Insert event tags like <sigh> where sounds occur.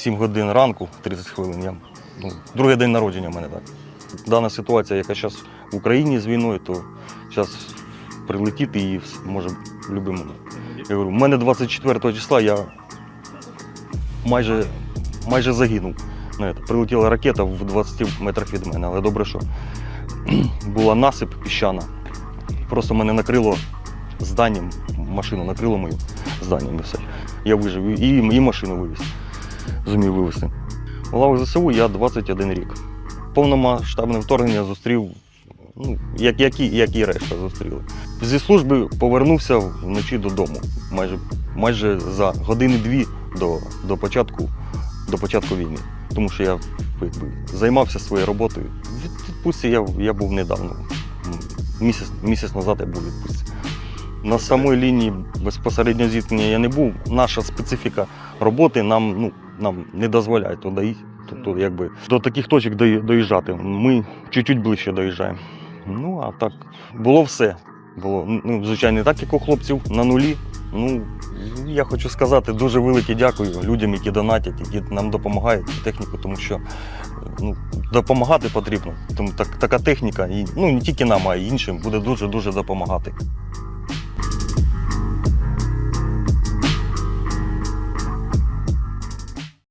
7 годин ранку, 30 хвилин. Я, ну, другий день народження в мене так. Дана ситуація, яка зараз в Україні з війною, то зараз прилетіти і може в будь-який. Я говорю, у мене 24 числа я майже, майже загинув. Ну, прилетіла ракета в 20 метрах від мене, але добре, що <clears throat> була насип піщана. Просто мене накрило зданням, машину накрило мою зданням і все. Я вижив і, і машину вивіз. Зумів вивезти. У лавах ЗСУ я 21 рік. Повномасштабне вторгнення зустрів, ну, як, як, і, як і решта зустріли. Зі служби повернувся вночі додому, майже, майже за години-дві до, до, початку, до початку війни. Тому що я якби, займався своєю роботою. В відпустці я, я був недавно. Місяць, місяць назад я був у відпустці. На самій лінії безпосередньо зіткнення я не був. Наша специфіка роботи нам, ну, нам не дозволяє туди, тобто, якби, до таких точок доїжджати. Ми чуть-чуть ближче доїжджаємо. Ну, а так, було все. Було, ну, звичайно, не так, як у хлопців на нулі. Ну, я хочу сказати дуже велике дякую людям, які донатять, які нам допомагають техніку, тому що ну, допомагати потрібно. Тому так, така техніка, і, ну не тільки нам, а й іншим буде дуже-дуже допомагати.